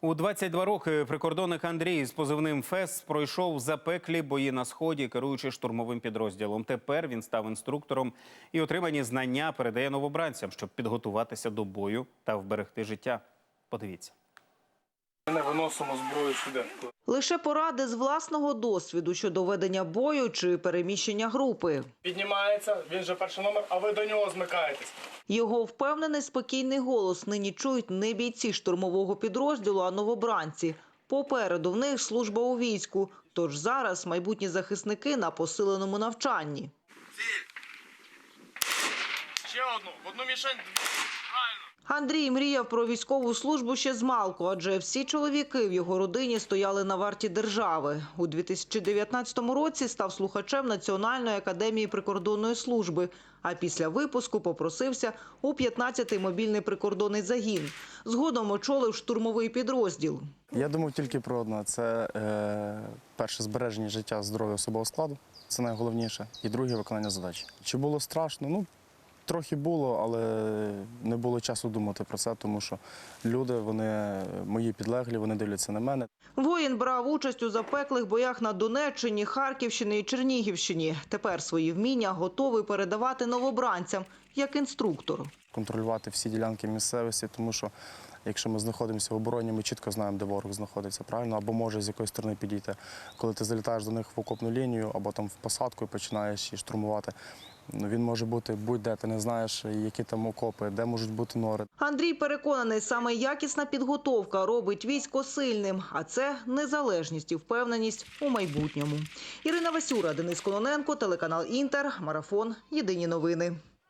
У 22 роки прикордонник Андрій з позивним ФЕС пройшов запеклі бої на сході, керуючи штурмовим підрозділом. Тепер він став інструктором і отримані знання передає новобранцям, щоб підготуватися до бою та вберегти життя. Подивіться. Ми не виносимо зброю сюди. Лише поради з власного досвіду щодо ведення бою чи переміщення групи. Піднімається, він же перший номер, а ви до нього змикаєтесь. Його впевнений спокійний голос нині чують не бійці штурмового підрозділу, а новобранці. Попереду в них служба у війську. Тож зараз майбутні захисники на посиленому навчанні. Ще одну, в одну мішень. Правильно. Андрій мріяв про військову службу ще з малку, адже всі чоловіки в його родині стояли на варті держави. У 2019 році став слухачем Національної академії прикордонної служби. А після випуску попросився у 15-й мобільний прикордонний загін. Згодом очолив штурмовий підрозділ. Я думав тільки про одне: це е, перше збереження життя здоров'я особового складу. Це найголовніше. І друге виконання задач. Чи було страшно? Ну, трохи було, але не було часу думати про це, тому що люди, вони мої підлеглі, вони дивляться на мене. Воїн брав участь у запеклих боях на Донеччині, Харківщині і Чернігівщині. Тепер свої вміння готовий передавати новобранцям як інструктор. контролювати всі ділянки місцевості, тому що якщо ми знаходимося в обороні, ми чітко знаємо, де ворог знаходиться, правильно, або може з якої сторони підійти. Коли ти залітаєш до них в окопну лінію, або там в посадку і починаєш її штурмувати. Ну, Він може бути будь-де, ти не знаєш, які там окопи, де можуть бути нори. Андрій переконаний, саме якісна підготовка робить військо сильним, а це незалежність і впевненість у майбутньому. Ірина Васюра, Денис Кононенко, телеканал Інтер, марафон. Єдині новини.